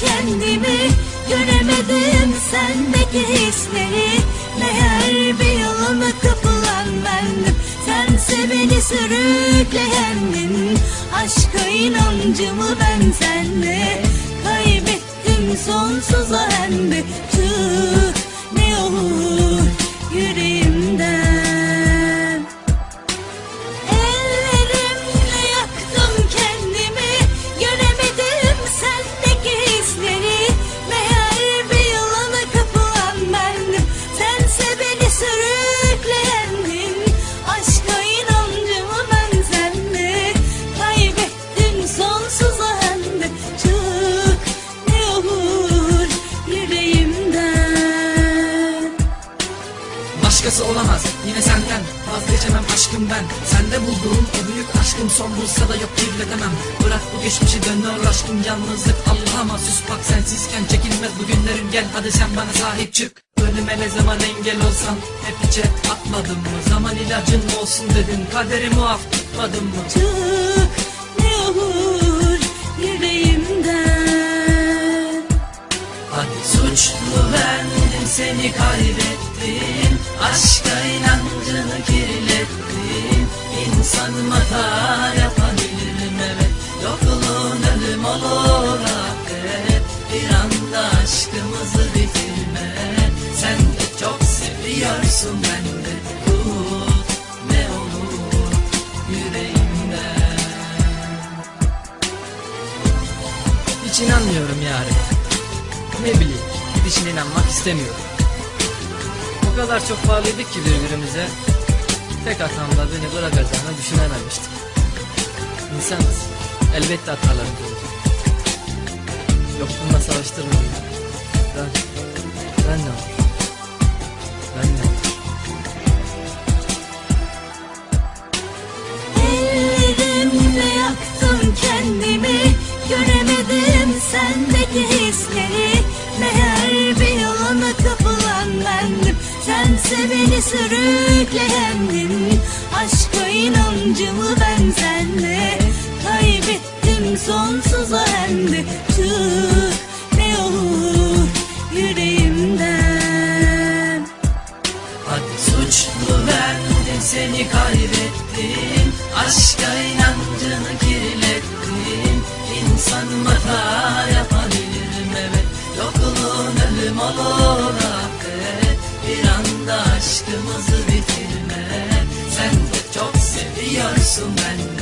kendimi Göremedim. Sendeki hisleri Meğer bir yoluna kapılan bendim. Sense beni sürükleyendin Aşka inancımı ben sende Kaybettim sonsuza hem Olamaz yine senden Vazgeçemem aşkım ben. Sende bulduğum o büyük aşkım Son bulsa da yok kirletemem. Bırak bu geçmişi dönüyor aşkım Yalnızlık Allah'a mahsus bak sensizken Çekilmez bu günlerin gel hadi sen bana sahip çık. Önüme ne zaman engel olsam Hep içe atmadım mı Zaman ilacın olsun dedin Kaderi muaf tutmadım. Mı Çık ne olur yüreğimden. Hadi suçlu bendim seni kaybettim. Aşka inancını kirlettim. İnsanım hata yapabilirim evet. Yokluğun ölüm olur affet Bir anda aşkımızı bitirme. Sen de çok seviyorsun ben de Tut ne olur yüreğimden Hiç inanmıyorum yarın ne bileyim gidişine inanmak istemiyorum. O kadar çok bağlıydık ki birbirimize. Tek hatamda beni bırakacağını düşünememiştim. İnsanız. Elbette hatalarımız olacak. Yokluğumla savaştırmayın. Ben, ben ne olur? Sense beni sürükleyendin Aşka inancımı ben sende Kaybettim. Sonsuza hem de Çık ne olur yüreğimden. Hadi suçlu bendim seni kaybettim. Aşka inancını kirlettim. İnsanım hata aşkımızı bitirme. Sen de çok seviyorsun ben de